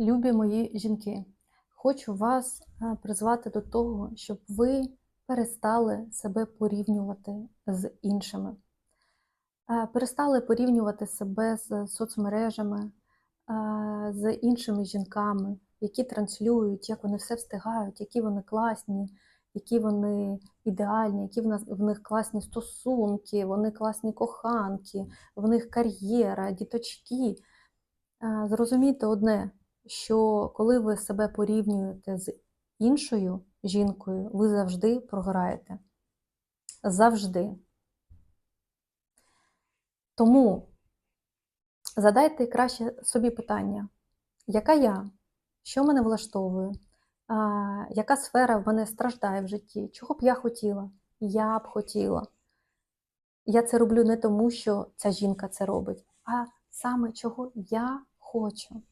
Любі мої жінки, хочу вас е, призвати до того, щоб ви перестали себе порівнювати з іншими. Е, Перестали порівнювати себе з соцмережами, е, з іншими жінками, які транслюють, як вони все встигають, які вони класні, які вони ідеальні, які в них класні стосунки, вони класні коханки, в них кар'єра, діточки. Зрозумійте одне, що коли ви себе порівнюєте з іншою жінкою, ви завжди програєте. Завжди. Тому задайте краще собі питання, яка я, що мене влаштовує, а, яка сфера в мене страждає в житті, чого б я хотіла? Я б хотіла. Я це роблю не тому, що ця жінка це робить, а саме чого я хочу.